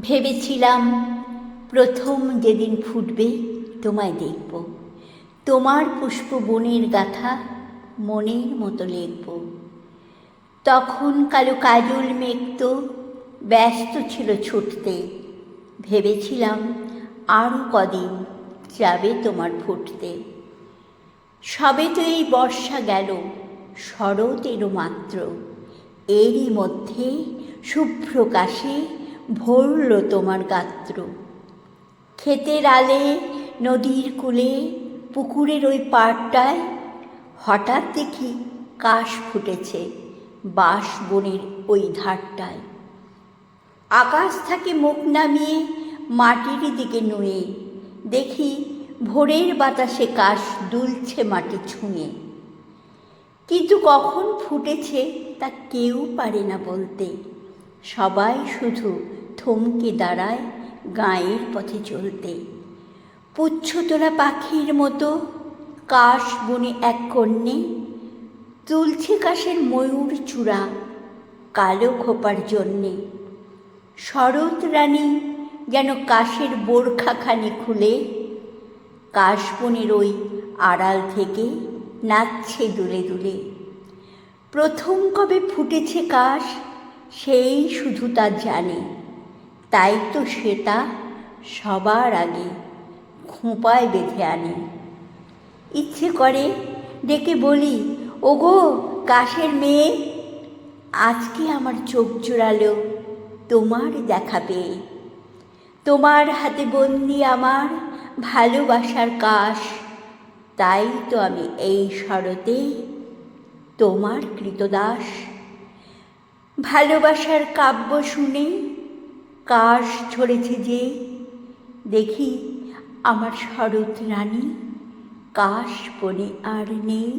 ভেবেছিলাম প্রথম যেদিন ফুটবে, তোমায় দেখব। তোমার পুষ্প বনের গাথা মনের মতো লিখব। তখন কালো কাজল মেঘ তো ব্যস্ত ছিল ছুটতে। ভেবেছিলাম আরও কদিন যাবে তোমার ফুটতে। সবে তো এই বর্ষা গেল, শরৎ এলো মাত্র। এরই মধ্যে শুভ্রকাশে ভরল তোমার গাত্র। ক্ষেতের আলে, নদীর কূলে, পুকুরের ওই পাড়টায় হঠাৎ দেখি কাশ ফুটেছে বাঁশ বনের ওই ধারটায়। আকাশ থেকে মুখ নামিয়ে মাটির দিকে নুয়ে, দেখি ভোরের বাতাসে কাশ দুলছে মাটি ছুঁয়ে। কিন্তু কখন ফুটেছে তা কেউ পারে না বলতে, সবাই শুধু থমকে দাঁড়ায় গায়ের পথে চলতে। পুচ্ছ তোলা পাখির মতো, কাশ বনে এক কন্যে, তুলছে কাশের ময়ূর চূড়া, কালো খোপার জন্যে। শরৎ রানী যেন কাশের বোরখাখানি খুলে কাশবনের ওই আড়াল থেকে নাচছে দুলে দুলে। প্রথম কবে ফুটেছে কাশ, সেই শুধু তা জানে। তাই তো সেটা সবার আগে খোঁপায় বেঁধে আনি। ইচ্ছে করে ডেকে বলি, ওগো, কাশের মেয়ে, আজকে আমার চোখ জোড়ালো, তোমার দেখা পেয়ে। তোমার হাতে বন্দি আমার ভালোবাসার কাশ, তাই তো আমি এই শরতে তোমার কৃতদাস। ভালোবাসার কাব্য শুনে কাশ ঝরেছে যে দেখি আমার শরৎ রানী কাশ বনে আর নেই।